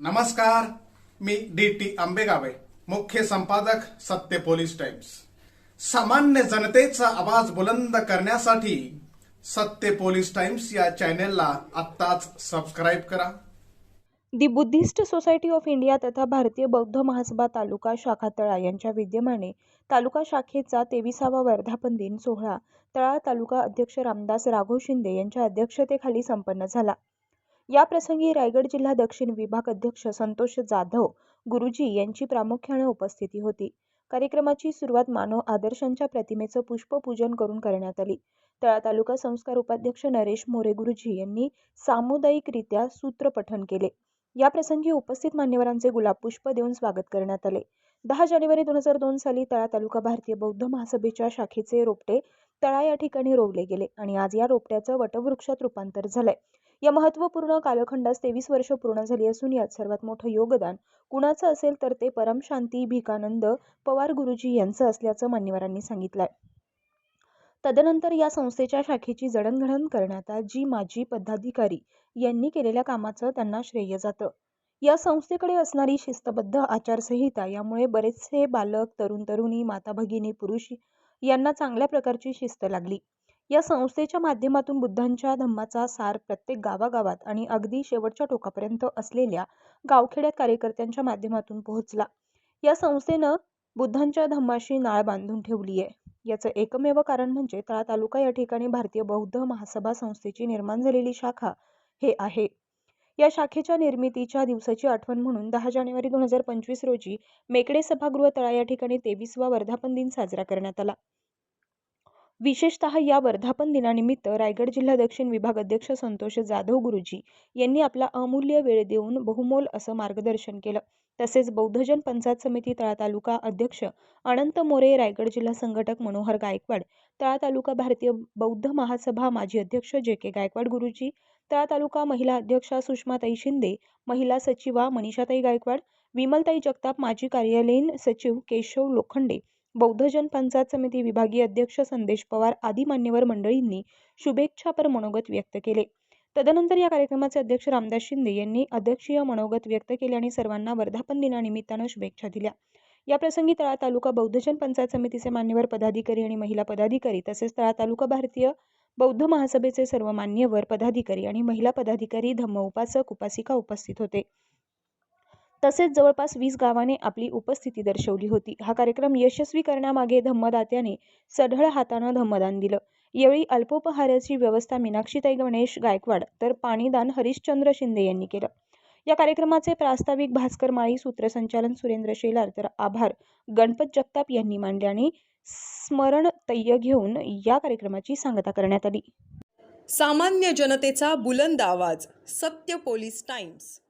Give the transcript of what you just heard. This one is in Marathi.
नमस्कार मी डी टी आंबेगावे मुख्य संपादक सत्य पोलीस टाइम्स. सामान्य जनतेचा आवाज बुलंद करण्यासाठी सत्य पोलीस टाइम्स या चॅनेलला आत्ताच सबस्क्राईब करा. The Buddhist society of India तथा भारतीय बौद्ध महासभा तालुका शाखा तळा यांच्या विद्यमाने तालुका शाखेचा तेविसावा वर्धापन दिन सोहळा तळा तालुका अध्यक्ष रामदास राघव शिंदे यांच्या अध्यक्षतेखाली संपन्न झाला. या प्रसंगी रायगड जिल्हा दक्षिण विभाग अध्यक्ष संतोष जाधव गुरुजी यांची प्रामुख्याने उपस्थिती होती. कार्यक्रमाची सुरुवात मानव आदर्शांच्या प्रतिमेचं पुष्पपूजन करून करण्यात आली. तळा तालुका संस्कार उपाध्यक्ष नरेश मोरे गुरुजी यांनी सामुदायिकरित्या सूत्रपठन केले. या प्रसंगी उपस्थित मान्यवरांचे गुलाब पुष्प देऊन स्वागत करण्यात आले. दहा जानेवारी दोन हजार दोन साली तळा तालुका भारतीय बौद्ध महासभेच्या शाखेचे रोपटे तळा या ठिकाणी रोवले गेले आणि आज या रोपट्याचं वटवृक्षात रूपांतर झालंय. या महत्त्वपूर्ण कालखंडास तेवीस वर्ष पूर्ण झाली असून यात सर्वात मोठं योगदान कुणाचं असेल तर ते परमशांती भिकानंद पवार गुरुजी यांचं असल्याचं मान्यवरांनी सांगितलंय. तदनंतर या संस्थेच्या शाखेची जडणघडण करण्यात जी माजी पदाधिकारी यांनी केलेल्या कामाचं त्यांना श्रेय जातं. या संस्थेकडे असणारी शिस्तबद्ध आचारसंहिता यामुळे बरेचसे बालक तरुण तरुणी माता भगिनी पुरुष यांना चांगल्या प्रकारची शिस्त लागली. या संस्थेच्या माध्यमातून बुद्धांच्या धम्माचा सार प्रत्येक गावागावात आणि अगदी शेवटच्या टोकापर्यंत असलेल्या गावखेड्यात कार्यकर्त्यांच्या माध्यमातून पोहोचला. या संस्थेनं बुद्धांच्या धम्माशी नाळ बांधून ठेवली आहे याचं एकमेव कारण म्हणजे तळा तालुका या ठिकाणी भारतीय बौद्ध महासभा संस्थेची निर्माण झालेली शाखा हे आहे. या शाखेच्या निर्मितीच्या दिवसाची आठवण म्हणून दहा जानेवारी दोन हजार पंचवीस रोजी मेकडे सभागृह तळा या ठिकाणी तेवीसवा वर्धापन दिन साजरा करण्यात आला. विशेषतः या वर्धापन दिनानिमित्त रायगड जिल्हा दक्षिण विभाग अध्यक्ष संतोष जाधव गुरुजी यांनी आपला अमूल्य वेळ देऊन बहुमोल असं मार्गदर्शन केलं. तसेच बौद्धजन पंचायत समिती तळा तालुका अध्यक्ष अनंत मोरे रायगड जिल्हा संघटक मनोहर गायकवाड तळा तालुका भारतीय बौद्ध महासभा माजी अध्यक्ष जे के गायकवाड गुरुजी तळा तालुका महिला अध्यक्षा सुषमाताई शिंदे महिला सचिवा मनीषाताई गायकवाड विमलताई जगताप माजी कार्यालयीन सचिव केशव लोखंडे बौद्धजन पंचायत समिती विभागीय अध्यक्ष संदेश पवार आदी मान्यवर मंडळींनी शुभेच्छापर मनोगत व्यक्त केले. तदनंतर या कार्यक्रमाचे अध्यक्ष रामदास शिंदे यांनी अध्यक्षीय मनोगत व्यक्त केले आणि सर्वांना वर्धापन दिनानिमित्तानं शुभेच्छा दिल्या. या प्रसंगी तळा तालुका बौद्धजन पंचायत समितीचे मान्यवर पदाधिकारी आणि महिला पदाधिकारी तसेच तळा तालुका भारतीय बौद्ध महासभेचे सर्व मान्यवर पदाधिकारी आणि महिला पदाधिकारी धम्म उपासक उपासिका उपस्थित होते. तसेच जवळपास वीस गावाने आपली उपस्थिती दर्शवली होती. हा कार्यक्रम यशस्वी करण्यामागे धम्मदात्याने सढळ हातानं धम्मदान दिलं. यावेळी अल्पोपहाराची व्यवस्था मीनाक्षीताई गणेश गायकवाड तर पाणीदान हरिश्चंद्र शिंदे यांनी केलं. या कार्यक्रमाचे प्रास्ताविक भास्कर माळी सूत्रसंचालन सुरेंद्र शेलार तर आभार. गणपत जगताप यांनी मांडले आणि स्मरण घेऊन या कार्यक्रमाची सांगता करण्यात आली. सामान्य जनतेचा बुलंद आवाज सत्य पोलीस टाइम्स.